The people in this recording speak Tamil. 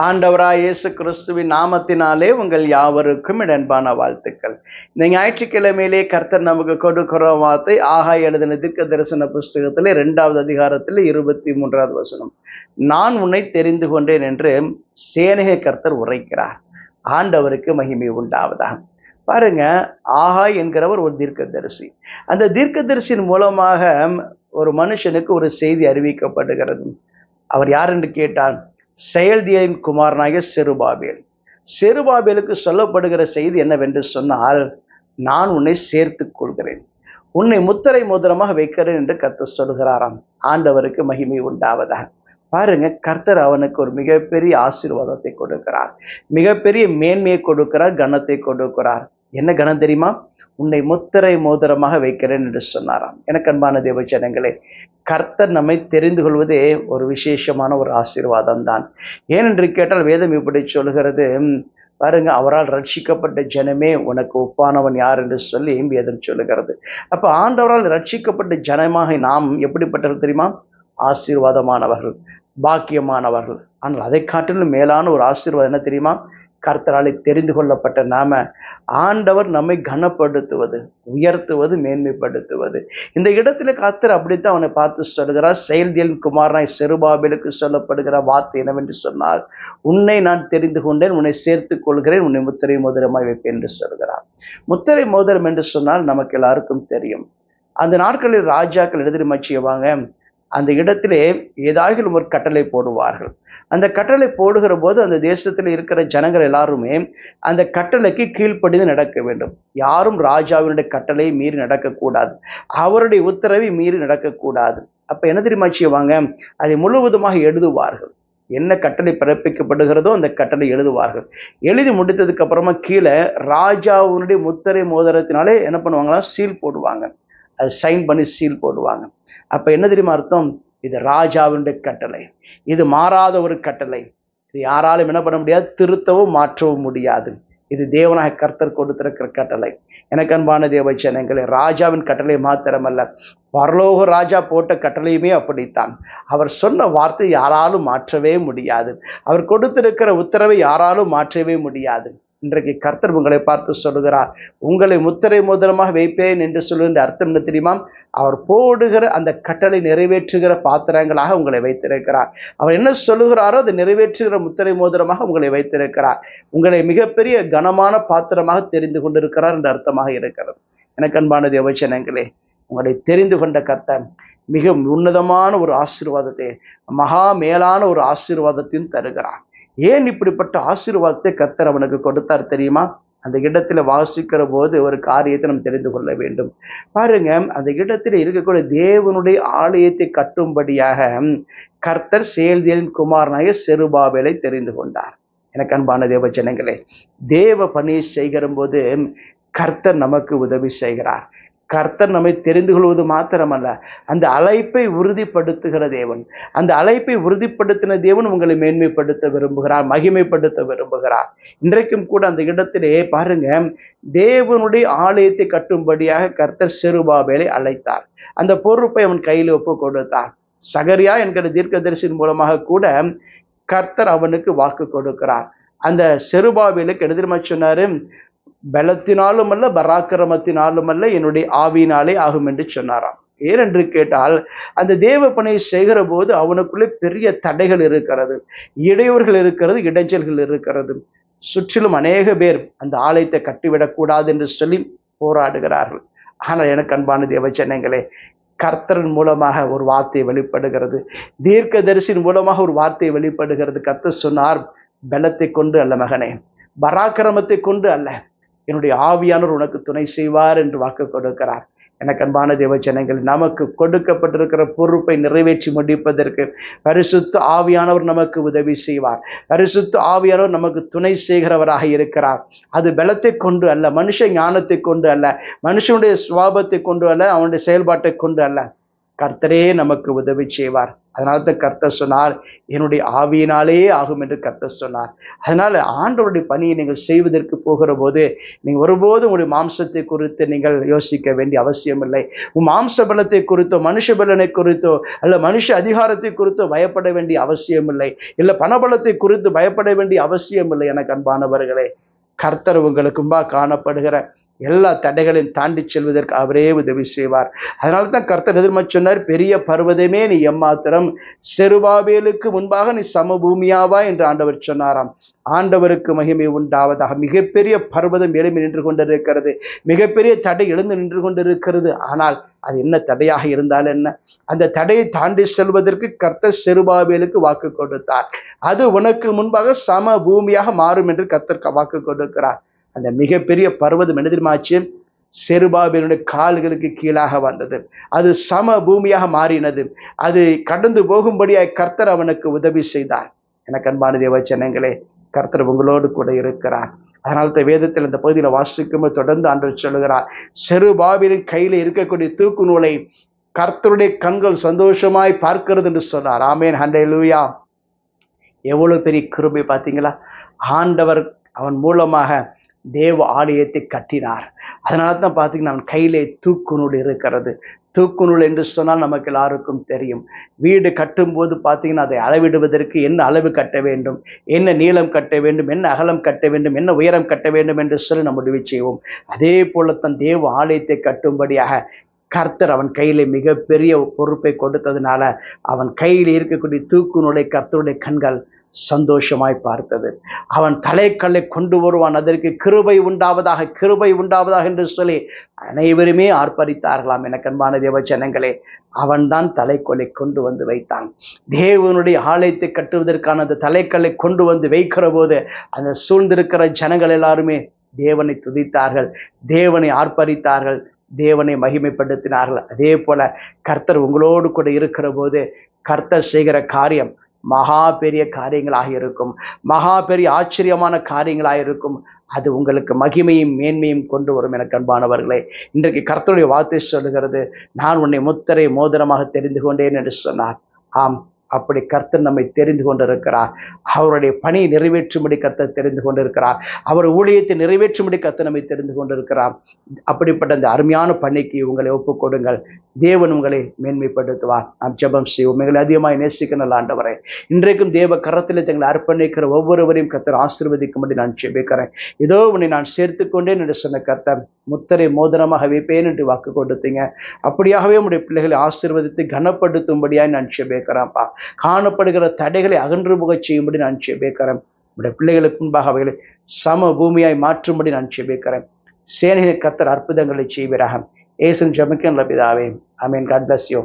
ஆண்டவராய் இயேசு கிறிஸ்துவின் நாமத்தினாலே உங்கள் யாவருக்கும் இடன்பான வாழ்த்துக்கள். இந்த ஞாயிற்றுக்கிழமையிலே கர்த்தர் நமக்கு கொடுக்கிற வார்த்தை ஆகா எழுதின தீர்க்க தரிசன புஸ்தகத்தில் இரண்டாவது அதிகாரத்தில் இருபத்தி மூன்றாவது வசனம். நான் உன்னை தெரிந்து கொண்டேன் என்று சேனக கர்த்தர் உரைக்கிறார். ஆண்டவருக்கு மகிமை உண்டாவதாக. பாருங்க ஆஹா என்கிறவர் ஒரு தீர்க்கதரிசி. அந்த தீர்க்கதரிசியின் மூலமாக ஒரு மனுஷனுக்கு ஒரு செய்தி அறிவிக்கப்படுகிறது. அவர் யார் என்று கேட்டான் செயல்தியின் குமாரனாகிய செருபாபேல். செருபாபேலுக்கு சொல்லப்படுகிற செய்தி என்னவென்று சொன்னால் நான் உன்னை சேர்த்துக் கொள்கிறேன். உன்னை முத்திரை மோதிரமாக வைக்கிறேன் என்று கர்த்தர் சொல்கிறாராம். ஆண்டவருக்கு மகிமை உண்டாவதாக. பாருங்க கர்த்தர் அவனுக்கு ஒரு மிகப்பெரிய ஆசீர்வாதத்தை கொடுக்கிறார். மிகப்பெரிய மேன்மையை கொடுக்கிறார் கனத்தை கொடுக்கிறார். என்ன கணம் தெரியுமா? உன்னை முத்திரை மோதிரமாக வைக்கிறேன் என்று சொன்னாராம். எனக்கு அன்பான ஜனங்களே கர்த்தர் நம்மை தெரிந்து கொள்வதே ஒரு விசேஷமான ஒரு ஆசீர்வாதம் தான் ஏனென்று கேட்டால் வேதம் இப்படி சொல்கிறது பாருங்க அவரால் ரட்சிக்கப்பட்ட ஜனமே உனக்கு ஒப்பானவன் யார் என்று சொல்லி வேதம் சொல்லுகிறது. அப்போ ஆண்டவரால் ரட்சிக்கப்பட்ட ஜனமாக நாம் எப்படிப்பட்டவர்கள் தெரியுமா? ஆசீர்வாதமானவர்கள் பாக்கியமானவர்கள். ஆனால் அதை காட்டிலும் மேலான ஒரு ஆசீர்வாதம் என்ன தெரியுமா? கர்த்தராலே தெரிந்து கொள்ளப்பட்ட நாம ஆண்டவர் நம்மை கனப்படுத்துவது உயர்த்துவது மேன்மைப்படுத்துவது. இந்த இடத்துல கர்த்தர் அப்படித்தான் அவனை பார்த்து சொல்கிறார் செயல்தியல் குமாரனாய் செருபாபிலுக்கு சொல்லப்படுகிற வார்த்தை என்னவென்று சொன்னால் உன்னை நான் தெரிந்து கொண்டேன் உன்னை சேர்த்துக் கொள்கிறேன் உன்னை முத்திரை மோதிரமாய் வைப்பேன் என்று சொல்கிறார் முத்திரை மோதிரம் என்று சொன்னால் நமக்கு எல்லாருக்கும் தெரியும். அந்த நாட்களில் ராஜாக்கள் எழுதி மச்சியவாங்க அந்த இடத்திலே ஏதாகிலும் ஒரு கட்டளை போடுவார்கள். அந்த கட்டளை போடுகிற போது அந்த தேசத்தில் இருக்கிற ஜனங்கள் எல்லாருமே அந்த கட்டளைக்கு கீழ்ப்படிந்து நடக்க வேண்டும். யாரும் ராஜாவினுடைய கட்டளையை மீறி நடக்கக்கூடாது. அவருடைய உத்தரவை மீறி நடக்கக்கூடாது. அப்போ என்ன தெரியுமா செய்வாங்க? அதை முழுவதுமாக எழுதுவார்கள். என்ன கட்டளை பிறப்பிக்கப்படுகிறதோ அந்த கட்டளை எழுதுவார்கள். எழுதி முடித்ததுக்கு அப்புறமா கீழே ராஜாவினுடைய முத்திரை மோதிரத்தினாலே என்ன பண்ணுவாங்களா சீல் போடுவாங்க. அது சைன் பண்ணி சீல் போடுவாங்க. அப்ப என்ன தெரியுமா அர்த்தம்? இது ராஜாவினுடைய கட்டளை. இது மாறாத ஒரு கட்டளை. இது யாராலும் என்ன பண்ண முடியாது திருத்தவும் மாற்றவும் முடியாது. இது தேவனாக கர்த்தர் கொடுத்திருக்கிற கட்டளை. எனக்கு அன்பான தேவச்சனங்களே ராஜாவின் கட்டளை மாத்திரமல்ல பரலோக ராஜா போட்ட கட்டளையுமே அப்படித்தான். அவர் சொன்ன வார்த்தை யாராலும் மாற்றவே முடியாது. அவர் கொடுத்திருக்கிற உத்தரவை யாராலும் மாற்றவே முடியாது. இன்றைக்கு கர்த்தர் உங்களை பார்த்து சொல்லுகிறார். உங்களை முத்திரை மோதிரமாக வைப்பேன் என்று சொல்லுகின்ற அர்த்தம் என்ன தெரியுமா? அவர் போடுகிற அந்த கட்டளை நிறைவேற்றுகிற பாத்திரங்களாக உங்களை வைத்திருக்கிறார். அவர் என்ன சொல்லுகிறாரோ அதை நிறைவேற்றுகிற முத்திரை மோதிரமாக உங்களை வைத்திருக்கிறார். உங்களை மிகப்பெரிய கனமான பாத்திரமாக தெரிந்து கொண்டிருக்கிறார் என்ற அர்த்தமாக இருக்கிறது. எனக்கு அன்பான தேவச்சனங்களே உங்களை தெரிந்து கொண்ட கர்த்தர் மிக உன்னதமான ஒரு ஆசீர்வாதத்தை மகா மேலான ஒரு ஆசீர்வாதத்தையும் தருகிறார். ஏன் இப்படிப்பட்ட ஆசீர்வாதத்தை கர்த்தர் அவனுக்கு கொடுத்தார் தெரியுமா? அந்த இடத்துல வாசிக்கிற போது ஒரு காரியத்தை நம்ம தெரிந்து கொள்ள வேண்டும். பாருங்க அந்த இடத்துல இருக்கக்கூடிய தேவனுடைய ஆலயத்தை கட்டும்படியாக கர்த்தர் செயல்தியலின் குமாரனாய செருபாவேலை தெரிந்து கொண்டார். எனக்கு அன்பான தேவ ஜனங்களே தேவ பணி செய்கிற போது கர்த்தர் நமக்கு உதவி செய்கிறார். கர்த்தர் நம்மை தெரிந்து கொள்வது மாத்திரமல்ல அந்த அழைப்பை உறுதிப்படுத்துகிற தேவன். அந்த அழைப்பை உறுதிப்படுத்தின தேவன் உங்களை மேன்மைப்படுத்த விரும்புகிறார் மகிமைப்படுத்த விரும்புகிறார். இன்றைக்கும் கூட அந்த இடத்திலே பாருங்க தேவனுடைய ஆலயத்தை கட்டும்படியாக கர்த்தர் செருபாபேலை அழைத்தார். அந்த பொறுப்பை அவன் கையில் ஒப்பு கொடுத்தார். சகரியா என்கிற தீர்க்கதரிசின் மூலமாக கூட கர்த்தர் அவனுக்கு வாக்கு கொடுக்கிறார். அந்த செருபாவிலுக்கு எழுதிரமா சொன்னாரு? பலத்தினாலும் அல்ல பராக்கிரமத்தினாலும் அல்ல என்னுடைய ஆவியினாலே ஆகும் என்று சொன்னாராம். ஏனென்று கேட்டால் அந்த தேவ பணியை செய்கிற போது அவனுக்குள்ளே பெரிய தடைகள் இருக்கிறது இடையூறுகள் இருக்கிறது இடைஞ்சல்கள் இருக்கிறது. சுற்றிலும் அநேக பேர் அந்த ஆலயத்தை கட்டிவிடக்கூடாது என்று சொல்லி போராடுகிறார்கள். ஆனால் எனக்கு அன்பான தேவச்சனங்களே கர்த்தரின் மூலமாக ஒரு வார்த்தை வெளிப்படுகிறது. தீர்க்க தரிசின் மூலமாக ஒரு வார்த்தை வெளிப்படுகிறது. கர்த்தர் சொன்னார் பலத்தை கொண்டு அல்ல மகனே பராக்கிரமத்தை கொண்டு அல்ல என்னுடைய ஆவியானவர் உனக்கு துணை செய்வார் என்று வாக்கு கொடுக்கிறார். எனக்கு அன்பான தேவச்சனங்கள் நமக்கு கொடுக்கப்பட்டிருக்கிற பொறுப்பை நிறைவேற்றி முடிப்பதற்கு பரிசுத்து ஆவியானவர் நமக்கு உதவி செய்வார். பரிசுத்து ஆவியானவர் நமக்கு துணை செய்கிறவராக இருக்கிறார். அது பலத்தை கொண்டு அல்ல மனுஷ ஞானத்தை கொண்டு அல்ல மனுஷனுடைய சுவாபத்தை கொண்டு அல்ல அவனுடைய செயல்பாட்டை கொண்டு அல்ல. கர்த்தரே நமக்கு உதவி செய்வார். அதனால தான் கர்த்தர் சொன்னார் என்னுடைய ஆவியினாலே ஆகும் என்று கர்த்தர் சொன்னார். அதனால ஆண்டவருடைய பணியை நீங்கள் செய்வதற்கு போகிற போது நீங்கள் ஒருபோதும் உங்களுடைய மாம்சத்தை குறித்து நீங்கள் யோசிக்க வேண்டிய அவசியம் இல்லை உன் மாம்ச பலத்தை குறித்தோ மனுஷ பலனை குறித்தோ அல்ல மனுஷ அதிகாரத்தை குறித்தோ பயப்பட வேண்டிய அவசியம் இல்லை இல்லை பணபலத்தை குறித்து பயப்பட வேண்டிய அவசியம் இல்லை எனக்கு அன்பானவர்களே. கர்த்தர் உங்களுக்கும்பா காணப்படுகிற எல்லா தடைகளையும் தாண்டி செல்வதற்கு அவரே உதவி செய்வார். அதனால தான் கர்த்தர் எதிர்ம சொன்னார் பெரிய பருவதமே நீ எம்மாத்திரம். செருபாபேலுக்கு முன்பாக நீ சமபூமியாவா? என்று ஆண்டவர் சொன்னாராம். ஆண்டவருக்கு மகிமை உண்டாவதாக. மிகப்பெரிய பர்வதம் எழும்பி நின்று கொண்டிருக்கிறது. மிகப்பெரிய தடை எழுந்து நின்று கொண்டிருக்கிறது. ஆனால் அது என்ன தடையாக இருந்தால் என்ன? அந்த தடையை தாண்டி செல்வதற்கு கர்த்தர் செருபாபேலுக்கு வாக்கு கொடுத்தார். அது உனக்கு முன்பாக சம பூமியாக மாறும் என்று கர்த்தர் வாக்கு கொடுக்கிறார். அந்த மிகப்பெரிய பர்வதம் என்ன தெரியுமாச்சு செருபாபினுடைய கால்களுக்கு கீழாக வந்தது. அது சம பூமியாக மாறினது. அது கடந்து போகும்படியாய் கர்த்தர் அவனுக்கு உதவி செய்தார். எனக்கு அன்பான தேவச்சனங்களே கர்த்தர் உங்களோடு கூட இருக்கிறார். அதனால தான் வேதத்தில் இந்த பகுதியில் வாசிக்கும் தொடர்ந்து ஆண்டு சொல்லுகிறார் செருபாபிலின் கையில் இருக்கக்கூடிய தூக்கு நூலை கர்த்தருடைய கண்கள் சந்தோஷமாய் பார்க்கிறது என்று சொன்னார். ஆமேன். ஹண்டே லூயா எவ்வளோ பெரிய கிருபை பார்த்தீங்களா? ஆண்டவர் அவன் மூலமாக தேவ ஆலயத்தை கட்டினார். அதனால தான் பார்த்தீங்கன்னா அவன் கையிலே தூக்குநூல் இருக்கிறது. தூக்குநூல் என்று சொன்னால் நமக்கு எல்லாருக்கும் தெரியும். வீடு கட்டும்போது பார்த்தீங்கன்னா அதை அளவிடுவதற்கு என்ன அளவு கட்ட வேண்டும்? என்ன நீளம் கட்ட வேண்டும்? என்ன அகலம் கட்ட வேண்டும்? என்ன உயரம் கட்ட வேண்டும் என்று சொல்லி நம்ம முடிவு செய்வோம். அதே போலத்தான் தேவ ஆலயத்தை கட்டும்படியாக கர்த்தர் அவன் கையில் மிகப்பெரிய பொறுப்பை கொடுத்ததுனால அவன் கையில் இருக்கக்கூடிய தூக்குநூலை கர்த்தருடைய கண்கள் சந்தோஷமாய் பார்த்தது. அவன் தலைக்கல்லை கொண்டு வருவான். அதற்கு கிருபை உண்டாவதாக கிருபை உண்டாவதாக என்று சொல்லி அனைவருமே ஆர்ப்பரித்தார்களாம். என கண்பான தேவ ஜனங்களே அவன்தான் தலைக்கொலை கொண்டு வந்து வைத்தான். தேவனுடைய ஆலயத்தை கட்டுவதற்கான அந்த தலைக்கல்லை கொண்டு வந்து வைக்கிற போது அந்த சூழ்ந்திருக்கிற ஜனங்கள் எல்லாருமே தேவனை துதித்தார்கள். தேவனை ஆர்ப்பரித்தார்கள். தேவனை மகிமைப்படுத்தினார்கள். அதே போல கர்த்தர் உங்களோடு கூட இருக்கிற போது கர்த்தர் செய்கிற காரியம் மகா பெரிய காரியங்களாக இருக்கும். மகா பெரிய ஆச்சரியமான காரியங்களாக இருக்கும். அது உங்களுக்கு மகிமையும் மேன்மையும் கொண்டு வரும் எனக்கு அன்பானவர்களே. இன்றைக்கு கர்த்தருடைய வார்த்தை சொல்லுகிறது நான் உன்னை முத்தரை மோதிரமாக தெரிந்து கொண்டேன் என்று சொன்னார். ஆம். அப்படி கர்த்தர் நம்மை தெரிந்து கொண்டிருக்கிறார். அவருடைய பணியை நிறைவேற்றும்படி கர்த்தர் தெரிந்து கொண்டிருக்கிறார். அவர் ஊழியத்தை நிறைவேற்றும்படி கர்த்தர் நம்மை தெரிந்து கொண்டிருக்கிறார். அப்படிப்பட்ட அந்த அருமையான பணிக்கு உங்களை ஒப்புக்கொடுங்கள் தேவன் உங்களை மேன்மைப்படுத்துவார். நாம் ஜெபம் செய்வோம். உங்களை அதிகமாக நேசிக்க ஆண்டவரே. இன்றைக்கும் தேவ கரத்தில் தங்களை அர்ப்பணிக்கிற ஒவ்வொருவரையும் கர்த்தர் ஆசீர்வதிக்கும்படி நான் ஜெபிக்கிறேன். ஏதோ உன்னை நான் சேர்த்து கொண்டேன் என்று சொன்ன கர்த்தர் முத்தரை மோதிரமாக வைப்பேன் என்று வாக்கு கொடுத்தீங்க. அப்படியாகவே உடைய பிள்ளைகளை ஆசீர்வதித்து கனப்படுத்தும்படியாய் நான் ஜெபிக்கிறேன்ப்பா காணப்படுகிற தடைகளை அகன்று போகச் செய்யும்படி நான் ஜெபிக்கிறேன் உடைய பிள்ளைகளுக்கு முன்பாக அவைகளை சம பூமியாய் மாற்றும்படி நான் ஜெபிக்கிறேன் சேனையின் கத்தர் அற்புதங்களை செய்வீராக. ஏசன் ஜமிக்கன் லபிதாவே I mean God bless you